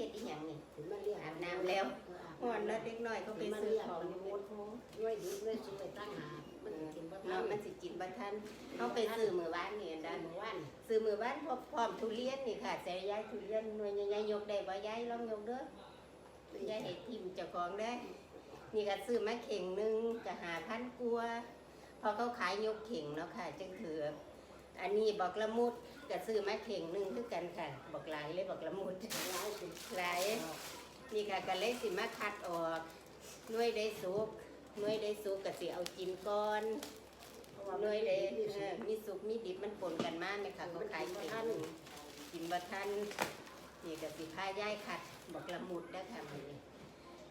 เฮ็ดอีหยังนี่ถึงมาเรียกอาบน้ำแล้วเอออาบห่อนน้ำแล้วเด็กน้อยเขาไปซื้อของอยู่ด้วยดิบด้วยช่วยตั้งหามันสิกินบ่ทัเนาะนมันสิกินบ่ทันเขาไปซื้อมื้อวานนี่อันได้นั้นเมื่อวานซื้อมื้อวานพร้อมพร้อมทุเรียนนี่ค่ะแต่ยายทุเรียนหน่วยใหญ่ๆยกได้บ่ยายลองยกเด้อยายให้ทิมเจ้าของได้อนี่ก็ซื้อมาเข่งหนึงก็5,000กว่าพอเขาขายยกเข่งเนาะค่ะจังถือ อันนี้บอกละมุดก็ซื้อมาเข่งหนึ่งคือกันค่ะ บอกหลายเลยบอกละมุดหลายหลายนี่ค่ะก็เลยสิมาคัดออกหน่วยได้สุกหน่วยได้สุกก็สิเอากินก่อนหน่วยได้มีสุกมีดิบมันปนกันมากไหมค่ะเขาขายกินกินบะทันนี่ก็สิพาย่ายคัดบอกละมุดได้ค่ะมื้อนี้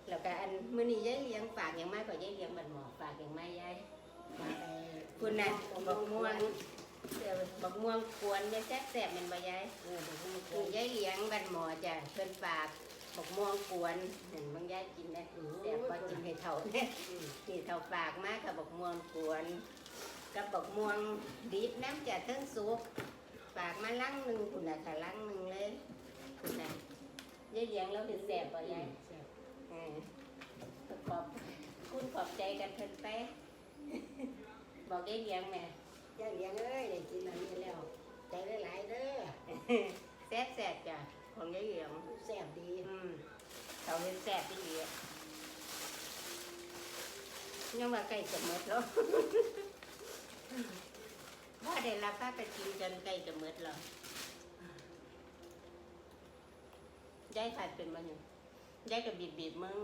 แล้วก็อันมื้อนี้ยายเลี้ยงฝากอย่างมากกว่ายายเลี้ยงบันหมอฝากอย่างไมากยายคุณนะบอกม่วง เดี๋ยวบอกม่วงกวนยายแซ่บแซ่บๆแมันบ่ยายเออบอกให้มันคืกิอนยายเลี้ยงบันหมอจ้ะเพิ่นฝากบอกม่วงกวนเห็นบางยายกินได้แต่พอกินให้เท่าเนี่ยอืมนี่เท่าฝากมากกับบอกม่วงกวนกับบอกม่วงดิบน้ำจะเทั้งสุกฝากมาลังหนึ่งคุณน่ะค่ะลังหนึ่งเลยคุณน่ะยายเลี้ยงแล้วเป็นแสบป่ะยายแซ่บเออขอบคุณขอบใจกันเพิ่นไปบอกยายเลี้ยงแห ม่ยายเลี้ยงเอ้ยได้กินอันนี้แล้วใจหลายๆเด้อแซ่บแซ่บๆจ้ะของยายเลี้ยงแซ่บดี อืมเขาเห็นแซ่บที่ดีอะยังว่าใกล้จะหมดแล้วว่าได้รับป้าไปกินจนใกล้จะหมดแล้วยายขาดเป็นมันยังยายก็บีบบีบๆมึง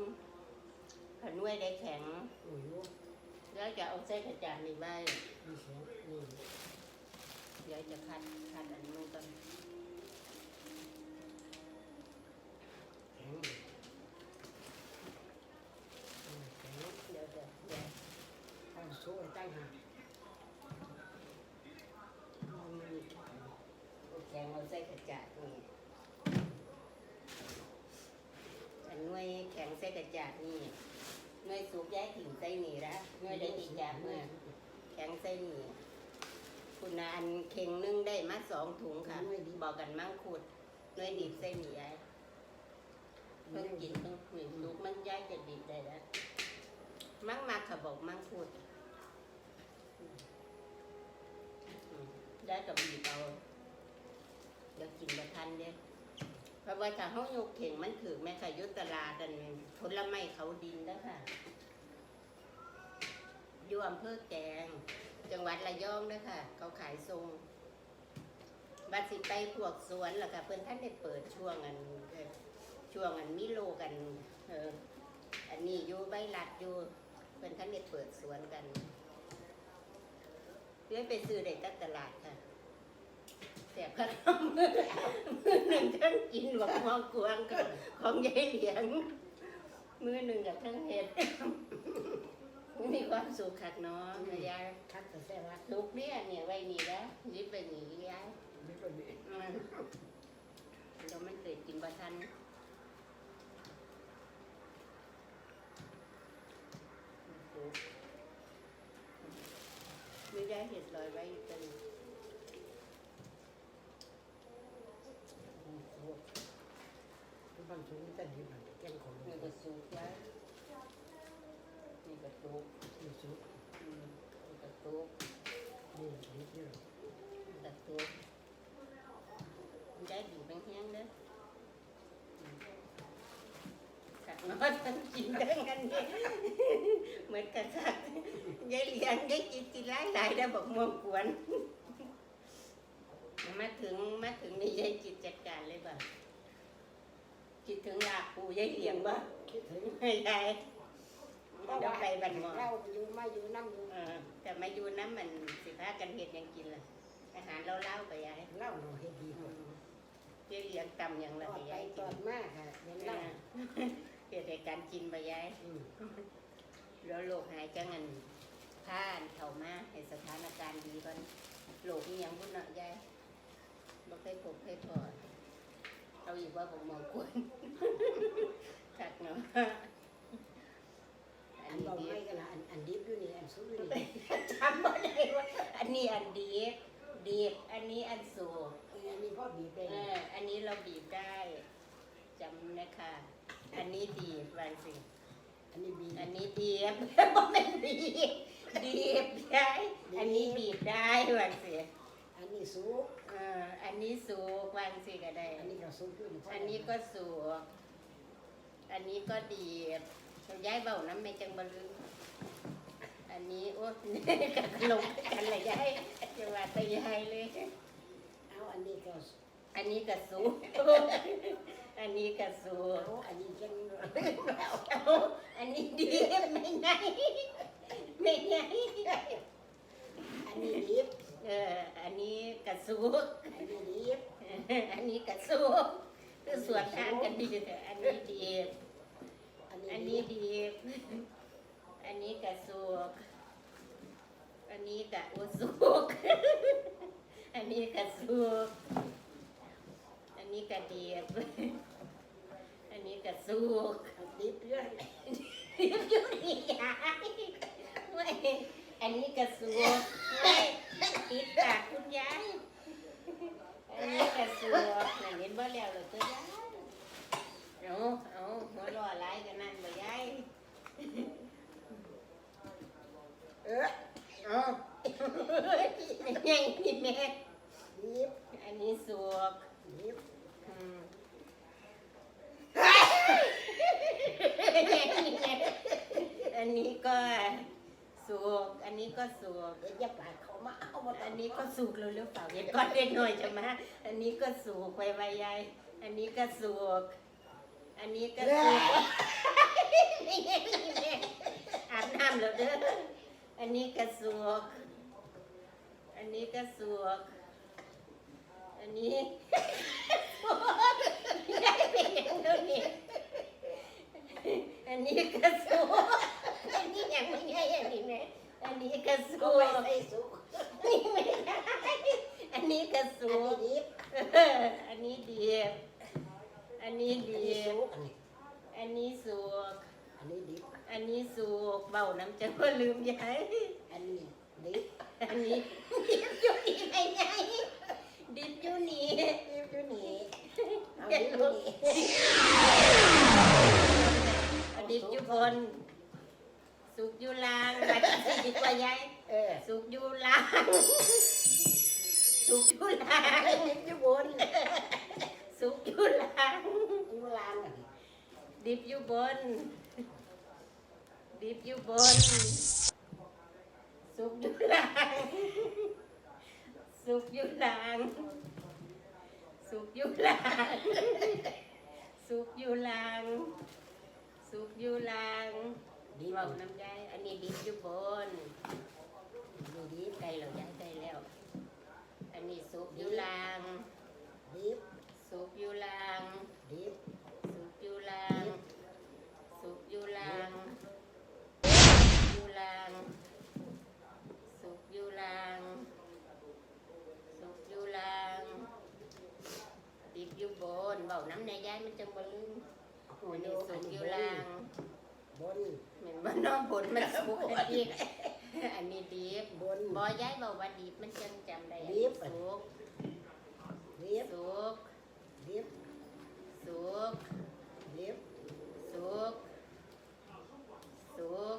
ผันนวยได้แข็ง โอ้ย แล้วจะเอาเส้นกระจานนี่ไว้มีเสียงนี่ยายจะคัดคัดอันนู้นก่อนแข็งอืมแข็งเดี๋ยวเดี๋ยวเดี๋ยวตั้งช่วยตั้งหาเอามือเอาแข็งเอาเส้นกระจาดนี่อันนวยแข็งเส้นกระจาดนี่ นวยสูบย้ายถิ่นใส่นี่ละนวยได้อีกอย่างเมื่อแข็งใส่นี่คุณนาอันเข่งหนึงได้มาสองถุงค่ะบอกกันมั่งขุดนวยดิบใส่นี่ยายเพิ่งกินเพิ่งคุยลูกมันย้ายจะดิบได้แล้วมั่งมาค่ะบอกมั่งขุดอืมย้ายกับบีบเอาเดี๋ยวกินมาทันเด้ เพราะว่าถ้าเขายกเข่งมันถือแม่ค่ะยุตลาดันผลไม้เขาดินแล้วค่ะอยู่อำเภอแกง จังหวัดระยองเด้อค่ะ เขาขายทรงบัดสิไปพวกสวนแล้วก็เพิ่อนท่านได้เปิดช่วงอันช่วงอันมิโลกันเอออันนี้อยู่ใบลัดอยู่เพิ่อนท่านได้เปิดสวนกันเพื่อไปซื้อได้ตัดตลาดค่ะ แต่พระมือมือหนึ่งทั้งกินบักมองกวางกับของยายเหลียง มือหนึ่งกับทั้งเห็ดมีความสุขคักเนาะแม่ยายคัดแต่แซ่บละทุกเนี่ยเนี่ยไว้นี่แล้วยิบไปนี่ยายไม่เป็นไรอืมเรามันเกิดกินประทันไม่ได้เห็ดลอยไว้เป็นอืมโอ้ ทุกบางชุดแต่ดีมันแกงของนี่ก็สุกยายนี่ก็สุกนี่ชุดอืมนี่ก็สุกนี่นิดเดียวนี่ก็สุกมันได้ดีบางแห้งเด้ออืมกัดน้อยทั้งกินได้งันเนี่ยเหมือนกันค่ะยายเลี้ยงยายกินกินหลายหลายได้บอกม่วงกวนมาถึงมาถึงในยายจิตจัดการเลยบ่ คิดถึงลาปูยายเหลียงบ่ะคิดถึงให้ยายเดี๋ยวไปบันหมอเราอยู่มาอยู่น้ำอยู่เออแต่มาอยู่น้ำมันสิพากันเห็ดหยังกินล่ะอาหารเราเล่าๆไปยายเล่าหน่อยให้ดีอืกว่ามยายเหลียงตำหยังตละอนให้ไปยายตกิอนนมากค่ะเห็นเอเล่าอเกิดเหตุการณ์กินไปยายอืมแล้วโลกหายจังงันผ่านเข้ามาให้สถานการณ์ดีก่อนโลกนี้ยังพุ่นเนาะยายบ่เคยพบเคยพอ เอาอีกว่าผมมองกวนคักเนาะอัอันนนี้บอกดีให้กันละอันอันดิบอยู่นี่อันซุปอยู่นี่จำบ่ได้ว่าอันนี้อันดีบดีบอันนี้อันสูบอันนี้พ่อบีบได้เอออันนี้เราบีบได้จำนะคะอันนี้ดีบางสิอันนี้บีอันนี้ดีบบ่แม่นดีบดีบได้อันนี้บีบได้บางสิอันนี้สุกเอ่ออั นนี้สูกบางสิก็ได้ อันนี้ก็สุกอยู่อันนี้ก็สูกอันนี้ก็ดีบย้ายเบาน้ำไม่จังบลืมอันนี้โอ้กันลงกันเลยยายจะว่าแตยายเลย เอาอันนี้ก็อันนี้ก็สูกอันนี้ก็สูกเอาอันนี้จังเอาอันนี้ดีไม่ไงไม่ไง อันนี้ดิบ เอออันนี้กระ สูกอันนี้ดิบอันนี้กระสูกคือสวนทางกันดีแต่อันนี้ดีอันอันนี้นี้ดิบดีอันนี้กระสูกอันนี้กระอุสูกอันนี้กระสูกอันนี้กระเดียบอันนี้กระสูกดิบเยอะยุติยายเว้ยอันนี้กระสูบเว้ยติดปากคุณยายอันนี้กระสูบนั่นเห็นบ่แล้วเหรอตัวยายเอาเอาหัวเรออะไรกันนั่นบ่ยาย เออ เอายังไงนี่แม่ ดิบ อันนี้สูบ ดิบ อืมอันนี้ก็ สูบอันนี้ก็สูบเดี๋ยวจะปาดเขามาเอาหมดอันนี้ก็สูกเร็วๆเปล่าเย็นก้อนเด็กหน่อยจะมาอันนี้ก็สูกไปใบใหญ่อันนี้ก็สูกอันนี้ก็สูกอาบน้ำแล้วเด้อ อันนี้ก็สูกอันนี้ก็สูกอันนี้ได้เป็นอย่างนี้อันนี้ก็สูก อันนี้ยังไม่ใช่อันนี้แม่อันนี้ก็สูไม่ใส่สุกนี่ไม่ได้อันนี้กระอันนี้ดิบอันนี้ดีบอันนี้ดีบอันนี้สูกอันนี้ดิบอันนี้สูกเบาน้ำจะก็ลืมยายอันนี้ดิบอันนี้ดิบอยู่นี่ไงยายดิบอยู่นี่ดิบอยู่นี่เอาดิบอยู่นี่ดิบอยู่บน สุกอยู่ล่างบัดนี้ดีกว่ายายเออสุกอยู่ล่างสุกอยู่ล่างดิบอยู่บนสุกอยู่ล่าง อยู่ล่างอันนี้ดิบอยู่บน ดิบอยู่บน สุกอยู่ล่าง สุกอยู่ล่าง สุกอยู่ล่าง สุกอยู่ล่าง สุกอยู่ล่าง ดิบเบาน้ำใจอันนี้ดิบอยู่บนนี่ดิบใกล้แล้วย้ายใกล้แล้ว อันนี้สุกอยู่ล่างดิบสุกอยู่ล่าง ดิบ สุกอยู่ล่าง สุกอยู่ล่าง สุกอยู่ล่าง สุกอยู่ล่าง สุกอยู่ล่างดิบอยู่บนเบาน้ำในย้ายมันจังบ่ลืม โอ้ อัน ย นี้สุกอยู่ล่าง บน เหมือนว่า น้องบนมันสุกอันนี้อันนี้ดิบบนบ่ย้ายเบาว่าดิบมันจังจำได้ดิบสุกดิบสุกดิบสุกดิบสุกสุก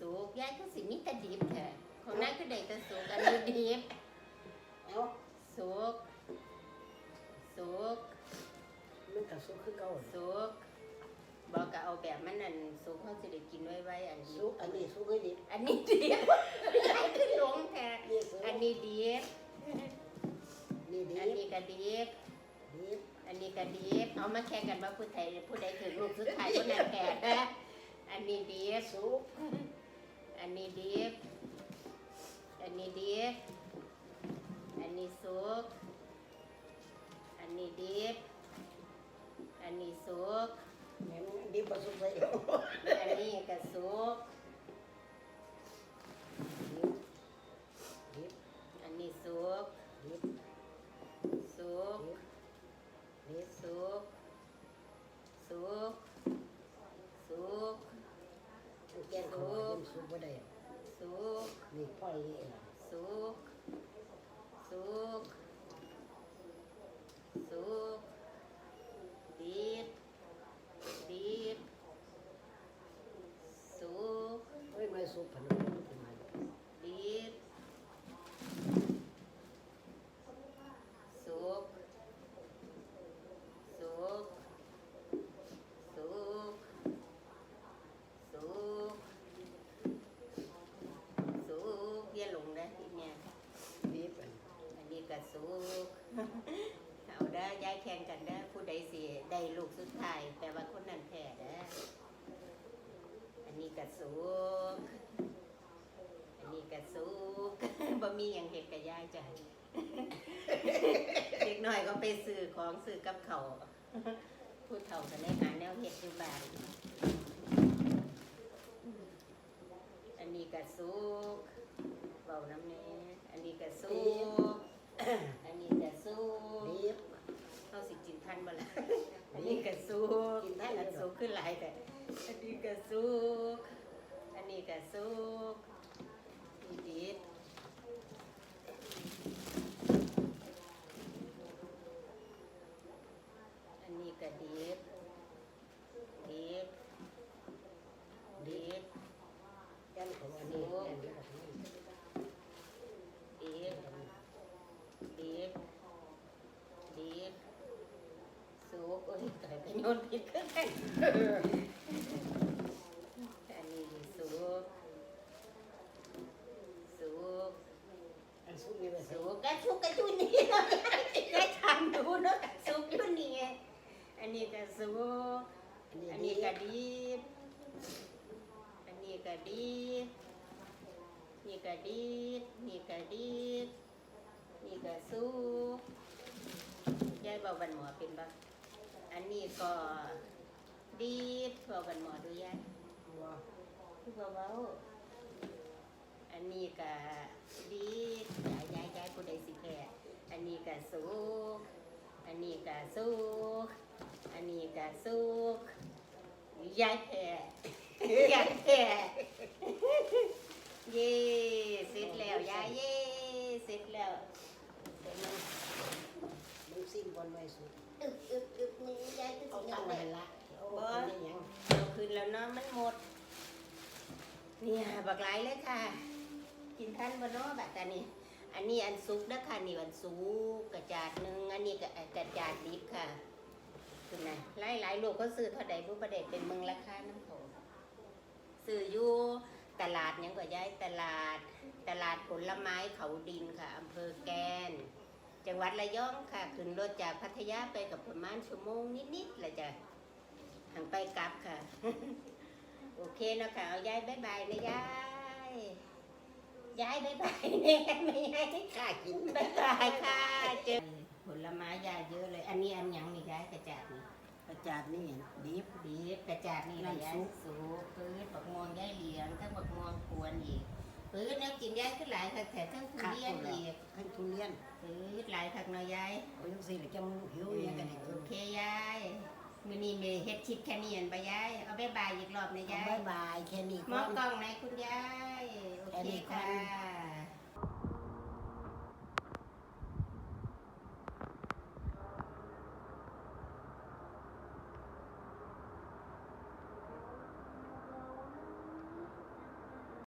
สุกยายก็สิมีแต่ดิบแท้ของนั้นก็ได้แต่สุกอันนี้ดิบเอาสุกสุก มันก็สุกคือเก่าสุกบอกก็เอาแบบมันนั่นสุกเขาสิได้กินไว้ไว้อั นดิสุบกอันนี้สุกให้ดิอันนี้ดิบยายขึ้นลงแท้นี่สุกอันนี้ดิบนี่ดิอันนี้ก็ดิบดิบอันนี้ก็ดิบเอามาแข่งกันว่าผู้ใดผู้ใดถึงลูกสุดท้ายคนนั้นแก่นะอันนี้ดิบสุกอันนี้ดิบอันนี้ดิบอันนี้สุกอันนี้ดิบอันนี้สุกดิบบ่สุกใส่ กับสุขเอาได้ย้ายแข่งกันได้ผู้ใดเสียได้ลูกสุดท้ายแต่ว่าคนนั้นแพ้ได้อันนี้กับสุขอันนี้กับสุขบ่มีอย่างเห็ดกับย้ายจ้ะเด็กหน่อยก็ไปซื้อของซื้อกับเขาพูดเถ่าก็ได้หาแนวเห็ดอยู่บ้าน สุกอันนี้กระสุกนี่ดิบอันนี้กระดิบดิบดิบยันของอันนี้ยันเดียวกับนี้ดิบดิบดิบสุกโอ้ยแตายไปโยนผิดขึ้นไปอันนี้สุกสุก อัน สุกนี่ไปใส่สุกก็สุกก็อยู่นี่ได้ทำดูเนาะสุกอยู่นี่ไงอันนี้ก็สุกอันนี้ก็ดิบอันนี้ก็ดิบนี่ก็ดิบนี่ก็ดิบนี่ก็สุกยายเบาบันหมอเป็นปะอันนี้ก็ดิบเบาบันหมอดูยายบัวคือเบาๆอันนี้ก็ดิ ผู้ใดสิแพ้อันนี้ก็สุกอันนี้ก็สุกอันนี้ก็สุกยายแพ้ยายแพ้เย่เสร็จแล้วยายเย่เสร็จแล้วเสร็จแล้วมึงสิ้นบนไว้สุดอึบอึบอึบนี่ยายก็เอาสิตั้เอางไว้ไว้ละโอ้ยยังเอาคืนแล้วเนาะมันหมดเนี่ยบักหลายเลยค่ะ กินท่านบนเนาะแบบนี้ อันนี้อันซุกนะค่ะนี่อันซุกกระจาดหนึ่งอันนี้ก็กระจาดดิบค่ะคือนะหลายหลายๆลูกก็ซื้อเท่าใดผู้ประเด็เป็นเมืองราคาน้ำเขาซื้ออยู่ตลาดยังก็ย้ายตลาด ตลาดผลไม้เขาดินค่ะอำเภอแกน จังหวัดระยองค่ะขึ้นรถจากพัทยาไปกับประมาณชั่วโมงนิดๆละจ้ะทางไปกลับค่ะ โอเคนะคะเอายายบายบายนะยาย ยายบายบายแน่ไม่ยายข้ากินบายบายค่ะเจอผลไม้ยายเยอะเลย อันนี้อันหยังนี่ยายกระจาดนี่ประจาดนี่บีบดีกระจาดนี่แหละยายน้ำซุปสูบปื้ดบักม่วงยายเหลียงทั้งบักม่วงกวนอีกปื้ดแล้วกินยายขึ้นหลายค่ะแต่ทั้งทุเรียนอีกทั้งทุเรียนปื้ดหลายคักเนาะยายโอ้ยยังสิหรือจะมึงหิวยังกันอีกโอเคยายมื้อนี้มีเฮ็ดคลิปแค่นี้อันไปยาย เอาบ๊ายบายอีกรอบนะยายบายบายแค่นี้มก่อองนกล้องไหนคุณยาย โอแค่เคนี้ก่อค่ะน